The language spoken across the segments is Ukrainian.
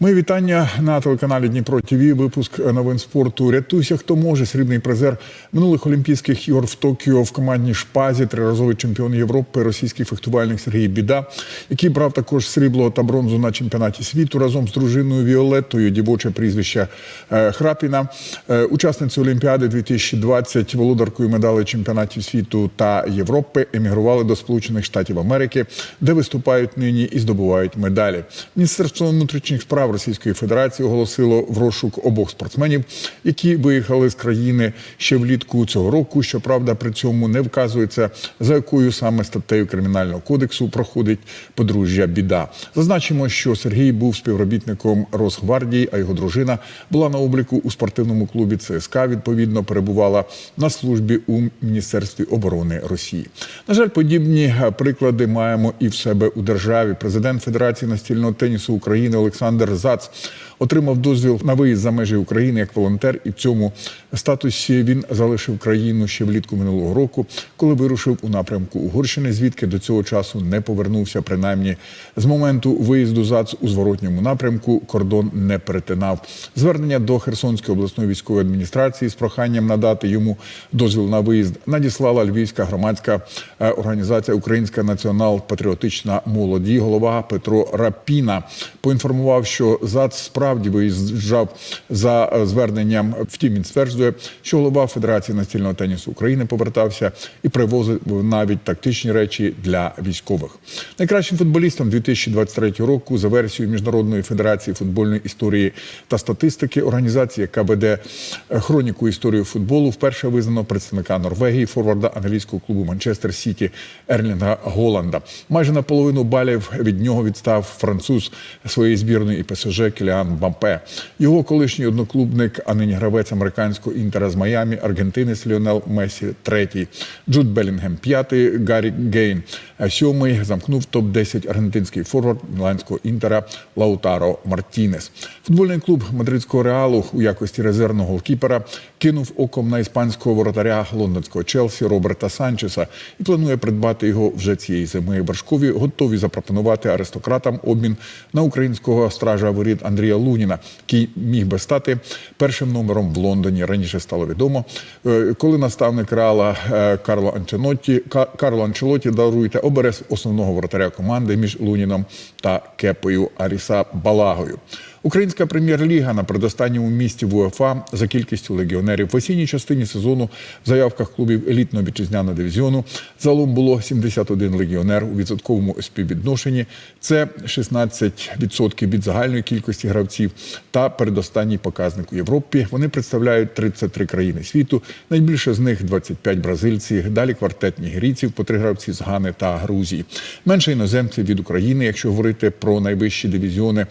Ми вітання на телеканалі Дніпро ТВ. Випуск новин спорту. Рятуйся, хто може. Срібний призер минулих Олімпійських ігор в Токіо в командній шпазі, триразовий чемпіон Європи, російський фехтувальник Сергій Біда, який брав також срібло та бронзу на чемпіонаті світу разом з дружиною Віолеттою, дівоче прізвище е, Храпіна, Е, учасницею Олімпіади 2020, володаркою медалей чемпіонатів світу та Європи, емігрували до Сполучених Штатів Америки, де виступають нині і здобувають медалі. Міністерство внутрішніх справ Російської Федерації оголосило в розшук обох спортсменів, які виїхали з країни ще влітку цього року. Щоправда, при цьому не вказується за якою саме статтею кримінального кодексу проходить подружжя біда. Зазначимо, що Сергій був співробітником Росгвардії, а його дружина була на обліку у спортивному клубі ЦСКА. Відповідно, перебувала на службі у Міністерстві оборони Росії. На жаль, подібні приклади маємо і в себе у державі. Президент Федерації настільного тенісу України Олександр Зац отримав дозвіл на виїзд за межі України як волонтер, і в цьому статусі він залишив країну ще влітку минулого року, коли вирушив у напрямку Угорщини, звідки до цього часу не повернувся. Принаймні з моменту виїзду ЗАЦ у зворотньому напрямку кордон не перетинав. Звернення до Херсонської обласної військової адміністрації з проханням надати йому дозвіл на виїзд надіслала Львівська громадська е, організація Українська націонал-патріотична молодь. Її голова Петро Рапіна поінформував, що ЗАЦ справді виїжджав за е, зверненням. Втім, він стверджує, що голова Федерації настільного тенісу України повертався і привозив навіть тактичні речі для військових. Найкращим футболістом 2023 року за версією Міжнародної федерації футбольної історії та статистики організації, яка веде е, хроніку історії футболу, вперше визнано представника Норвегії, форварда англійського клубу Манчестер Сіті Ерлінга Голланда. Майже наполовину балів від нього відстав француз своєї збірної і ПСЖ Кіліан Бампе. Його колишній одноклубник, а нині гравець американського інтера з Майами, аргентинець Ліонел Месі, третій, Джуд Белінгем, п'ятий, Гаррі Гейн, сьомий замкнув топ 10 аргентинський форвард міланського інтера Лаутаро Мартінес. Футбольний клуб мадридського реалу у якості резервного голкіпера кинув оком на іспанського воротаря лондонського Челсі Роберта Санчеса і планує придбати його вже цієї зими. Вершкові готові запропонувати аристократам обмін на українського стража воріт Андрія Луніна, який міг би стати першим номером в Лондоні. Раніше стало відомо, е, коли наставник Реала е, Карло Анчелотті Ка- Карло Анчелотті даруйте обере основного воротаря команди між Луніном та Кепою Аріса Балагою. Українська прем'єр-ліга на предостанньому місці в УЄФА за кількістю легіонерів в осінній частині сезону в заявках клубів елітного вітчизняного дивізіону загалом було 71 легіонер у відсотковому співвідношенні. Це 16% від загальної кількості гравців та передостанній показник у Європі. Вони представляють 33 країни світу. Найбільше з них 25 бразильців. Далі квартет нігерійців, по три гравці з Гани та Грузії. Менше іноземців від України, якщо говорити про найвищі дивізіони,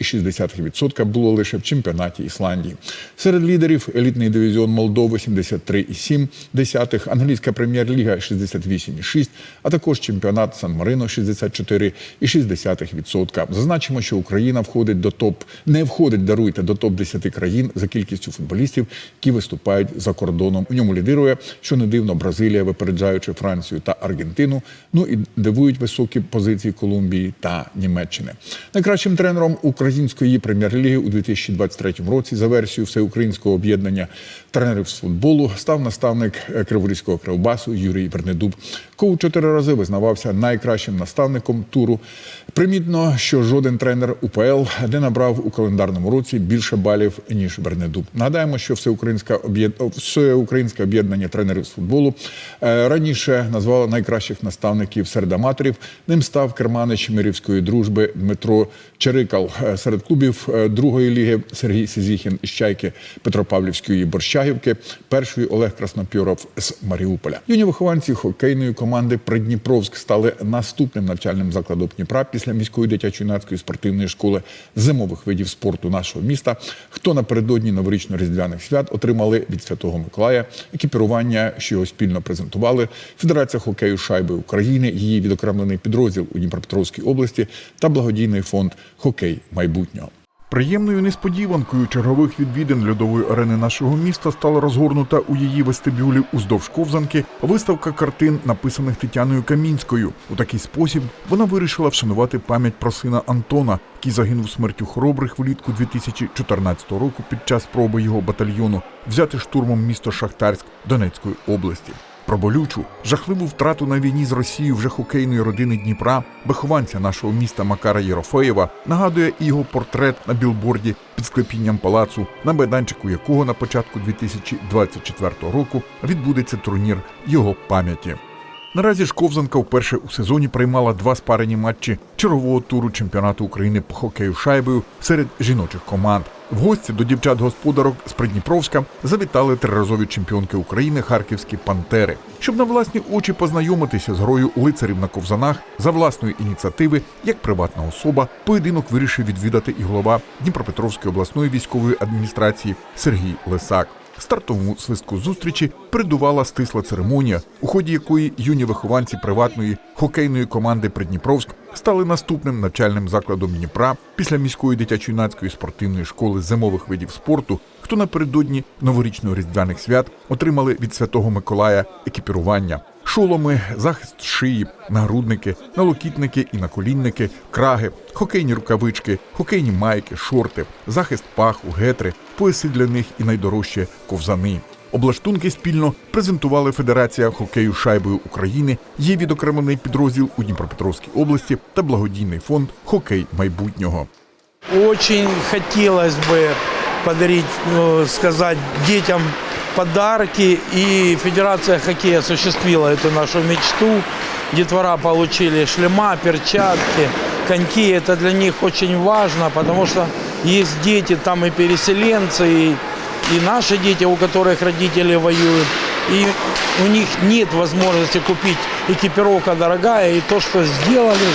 15,6% було лише в чемпіонаті Ісландії. Серед лідерів елітний дивізіон Молдови 73,7, англійська прем'єр-ліга 68,6, а також чемпіонат Сан-Марино 64,6%. Зазначимо, що Україна входить до топ, не входить, даруйте, до топ 10 країн за кількістю футболістів, які виступають за кордоном. У ньому лідирує, що не дивно, Бразилія, випереджаючи Францію та Аргентину. Ну і дивують високі позиції Колумбії та Німеччини. Найкращим тренером української прем'єр-ліги у 2023 році за версією всеукраїнського об'єднання тренерів з футболу став наставник е, Криворізького кривбасу Юрій Вернедуб. Коу чотири рази визнавався найкращим наставником туру. Примітно, що жоден тренер УПЛ не набрав у календарному році більше балів ніж Вернедуб. Нагадаємо, що всеукраїнське об'єд- об'єднання тренерів з футболу е, раніше назвало найкращих наставників серед аматорів. Ним став керманич Мирівської дружби Дмитро Черикал. Е, Серед клубів е, другої ліги Сергій Сизіхін із Чайки Петропавлівської Борщагівки, першої Олег Краснопьоров з Маріуполя. Юні вихованці хокейної команди Придніпровськ стали наступним навчальним закладом Дніпра після міської дитячо-юнацької спортивної школи зимових видів спорту нашого міста. Хто напередодні новорічно-різдвяних свят отримали від Святого Миколая екіпірування, що його спільно презентували Федерація хокею шайби України, її відокремлений підрозділ у Дніпропетровській області та благодійний фонд Хокей майбутнього. Приємною несподіванкою чергових відвідин льодової арени нашого міста стала розгорнута у її вестибюлі уздовж ковзанки виставка картин, написаних Тетяною Камінською. У такий спосіб вона вирішила вшанувати пам'ять про сина Антона, який загинув смертю хоробрих влітку 2014 року під час спроби його батальйону взяти штурмом місто Шахтарськ Донецької області. Про болючу, жахливу втрату на війні з Росією вже хокейної родини Дніпра, вихованця нашого міста Макара Єрофеєва, нагадує і його портрет на білборді під склепінням палацу, на майданчику якого на початку 2024 року відбудеться турнір його пам'яті. Наразі ж Ковзанка вперше у сезоні приймала два спарені матчі чергового туру чемпіонату України по хокею шайбою серед жіночих команд. В гості до дівчат-господарок з Придніпровська завітали триразові чемпіонки України харківські пантери, щоб на власні очі познайомитися з грою лицарів на ковзанах за власної ініціативи, як приватна особа, поєдинок вирішив відвідати і голова Дніпропетровської обласної військової адміністрації Сергій Лисак. Стартовому свистку зустрічі передувала стисла церемонія, у ході якої юні вихованці приватної хокейної команди Придніпровськ стали наступним навчальним закладом Дніпра після міської дитячо-юнацької спортивної школи зимових видів спорту, хто напередодні новорічно-різдвяних свят отримали від Святого Миколая екіпірування. Шоломи, захист шиї, нагрудники, налокітники і наколінники, краги, хокейні рукавички, хокейні майки, шорти, захист паху, гетри, пояси для них і найдорожче ковзани. Облаштунки спільно презентували Федерація хокею шайбою України, є відокремлений підрозділ у Дніпропетровській області та благодійний фонд Хокей майбутнього. Очень хотелось бы подарить, ну, сказать детям подарки. И Федерация хоккея осуществила эту нашу мечту. Детвора получили шлема, перчатки, коньки. Это для них очень важно, потому что есть дети, там и переселенцы, и, и наши дети, у которых родители воюют. И у них нет возможности купить экипировка дорогая. И то, что сделали,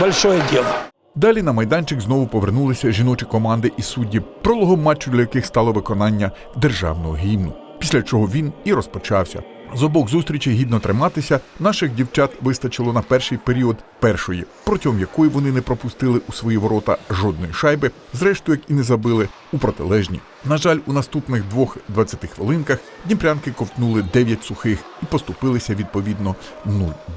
большое дело. Далі на майданчик знову повернулися жіночі команди і судді, прологом матчу для яких стало виконання державного гімну. Після чого він і розпочався. З обох зустрічей гідно триматися наших дівчат вистачило на перший період першої, протягом якої вони не пропустили у свої ворота жодної шайби, зрештою, як і не забили у протилежні. На жаль, у наступних двох 20 хвилинках дніпрянки ковтнули 9 сухих і поступилися відповідно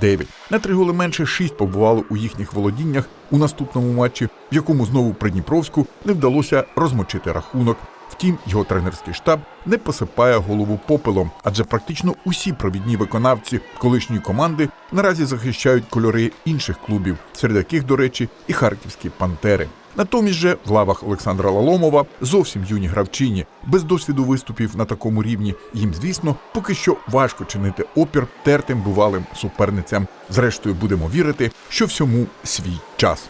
0-9. На три голи менше 6 побувало у їхніх володіннях у наступному матчі, в якому знову Придніпровську не вдалося розмочити рахунок. Втім, його тренерський штаб не посипає голову попелом, адже практично усі провідні виконавці колишньої команди наразі захищають кольори інших клубів, серед яких, до речі, і харківські пантери. Натомість же в лавах Олександра Лаломова зовсім юні гравчині, без досвіду виступів на такому рівні. Їм, звісно, поки що важко чинити опір тертим бувалим суперницям. Зрештою, будемо вірити, що всьому свій час.